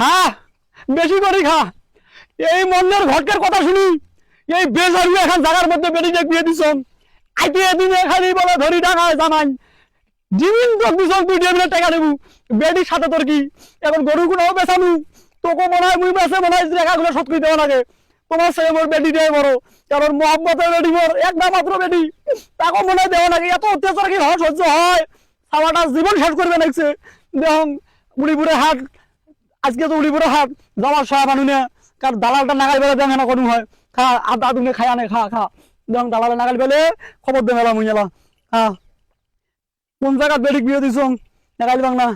খা, বেশি করে খা। এই মন্দির ঘটকের কথা শুনি, এই বেজারি এখন জায়গার মধ্যে দেখ বিয়ে দিছন আইতে এদিন খালি বলে ধরি টাকায় জানাই জিমিন তো দিছন তুই টেবিলে টাকা দেবু। বেটির সাথে তোর কি? এখন গরু গুলোও বেচানু তোকে মনে হয় মুই বেছে মনে হয় টাকাগুলো দেওয়া লাগে। তোমার ছেলে মোর দেয় বড়। কারণ মোহাম্মতের বেটি মোর একটা মাত্র বেটি। তাকে মনে হয় দেওয়া লাগে। এত অত্যাচার কি হয় সহ্য হয়? সারাটা জীবন শেষ করবে লাগছে দেখুন, বুড়ি বুড়ে হাট আজকে তো বুড়ে হাট যাওয়ার সব মানুষ না। কার দালালটা নাগাল বেলা দেন না কোনো হয়। খা আদা তুমি খাই আনে খা খা। দেখুন দালালে নাগাল বেলে খবর দে মেলা মুইলা খা। কোন জায়গাত বেডিক বিয়ে দিছ? নাগাল বাং না।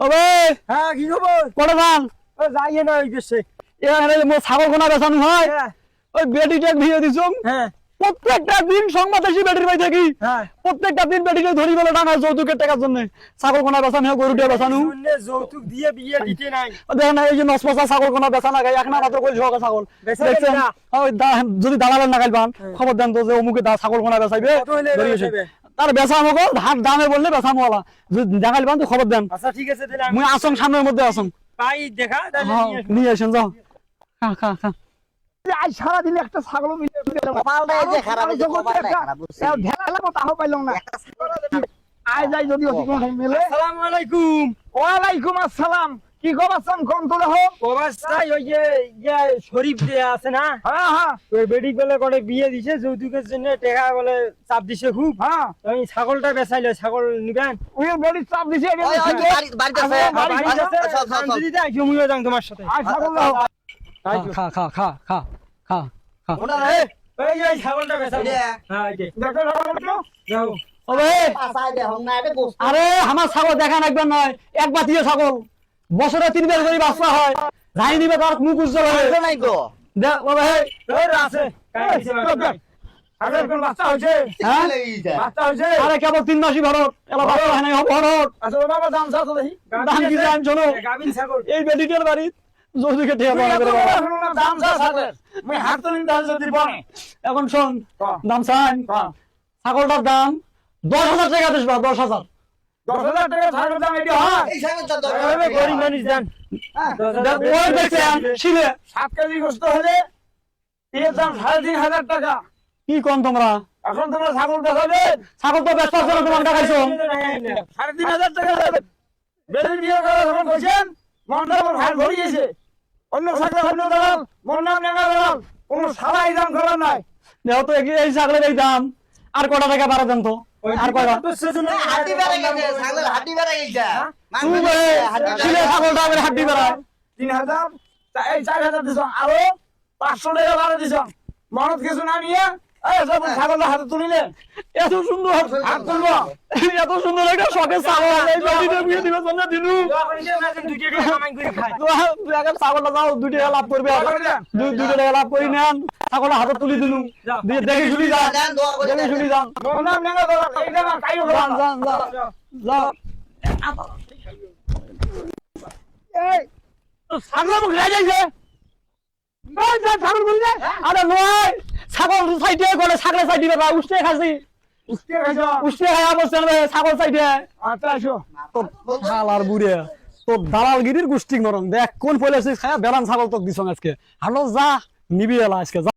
ওবে হ্যাঁ কি খবর কটা ধান ও যাইয়ে না দেশে এখানে মোর ছাগল কোনা বেচানো হয় হ্যাঁ ওই বেডিটা বিয়ে দিছ। হ্যাঁ প্রত্যেকটা দিন সংবাদ আসি বেটির বাই থাকি। হ্যাঁ। প্রত্যেকটা দিন বেটিকে ধরি বলে টাকা যৌতুকের টাকার জন্য। ছাগল কোনা বেচানো হয় গরুটা বেচানো যৌতুক দিয়ে বিয়ে দিতে নাই। দেখেন এই যে নসমসা ছাগল কোনা বেচা না গাই এক না মাত্র কইল সহকা ছাগল। দেখছেন? যদি দালালের নাগাল পান খবর দেন তো যে অমুকে দা ছাগল কোনা বেচাইবে এসে। তার বেচা আমাকে হাত দামে বললে বেচামো ওলা যদি নাগাল পান তো খবর দেন। আচ্ছা ঠিক আছে তাহলে আমি মুই আসং সামনের মধ্যে আসং পাই দেখা হ্যাঁ। নিয়ে আসেন যাও। খা খা খা। আজ সারাদিন একটা ছাগল মিলে কপালটা এই যে খারাপ, এই যে কপালটা খারাপ, বুঝছি। ঢেলা তাও পাইলাম না। আয় যাই যদি মেলে। আসসালামু আলাইকুম। ওয়ালাইকুম আসসালাম। কি খবর সাম তো দেখো। অবস্থায় ওই যে শরীফ যে আছে না? হ্যাঁ হ্যাঁ। ওই বেডি বলে করে বিয়ে দিছে যৌতুকের জন্য টাকা বলে চাপ দিছে খুব। হ্যাঁ। আমি ছাগলটা বেচাইলে ছাগল নিবেন? ওই বডি চাপ দিছে তোমার সাথে। পাশায় দে, হং না, এটা গোস্ত। আরে আমার ছাগল দেখা একবার নয় এক বাতিয়ে ছাগল। বছরে তিনবার করে বাচ্চা হয়। যাই নিবে তার মুখ উজ্জ্বল এটা নাই গো। দেখ বাবা হে আছে কাই দিছে আরে হ্যাঁ? কেবল তিন মাসই ভরত। হয় ভরত আচ্ছা বাবা দাম কি জান? শোনো এই বেডিকের বাড়ি। যৌতুকে ঠেয়া তুই পাওয়া না, দাম চাও ছাগলের মুই হাত তো নিতে যদি বনে। এখন শোন হ্যাঁ। দাম চান হ্যাঁ। ছাগলটার দাম দশ হাজার টাকা দিস বা দশ হাজার। দশ হাজার টাকা ছাগলের দাম এটা হয়। এই। গরিব মানুষ দেন। দেখ, ওই কেজি হলে এর দাম টাকা। কি কম তোমরা? এখন তোমরা ছাগল দেখাবে ছাগল তো ব্যস্ত আছে না তোমার সাড়ে তিন হাজার টাকা। দেবে বেদিন বিয়ে করে যখন বলছেন মনটা আমার ভাই ভরে গেছে অন্য ছাগল অন্য দালাল মন নাম নেগা দালাল কোন সারা এই দাম করার নাই। দেখো তো এই- এই ছাগলের এই দাম। আর কটা টাকা বাড়া দেন তো? আর হাড্ডি বেড়ে গেছে, ছাগলের হাতি বেড়ে গেছে। তুই বলে বে, গেছে, হাড্ডি বেড়ে শিলে গেছে। ছাগলটা আবার হাড্ডি বেড়ায় তিন হাজার এই চার হাজার দিছ। আরও পাঁচশো টাকা বাড়া দিছ। মনত কিছু না নিয়ে ছাগলটা হাতে তুলিলে এত সুন্দর হাত তুলবো। এত সুন্দর একটা শখের ছাগল ছাগলটা যাও লাভ করবে। টাকা লাভ করি নেন। হাতে তুলি দিলু। দিয়ে দেখে শুনি যান দেখে শুনি যান যান যান। যান ছাগল ছাগল বললে আরে নয়। ছাগল সাইডে গলে ছাগল সাইডে বেড়া উঠতে খাসি। উঠতে খাই অবস্থা ছাগল সাইডে। আচ্ছা ভালো তোর শালার তো দালাল দালালগিরির গোষ্ঠী নরম দেখ কোন পয়লা খায়া বেড়ান ছাগল তোক দিছ আজকে। হালো যা নিবি এলা আজকে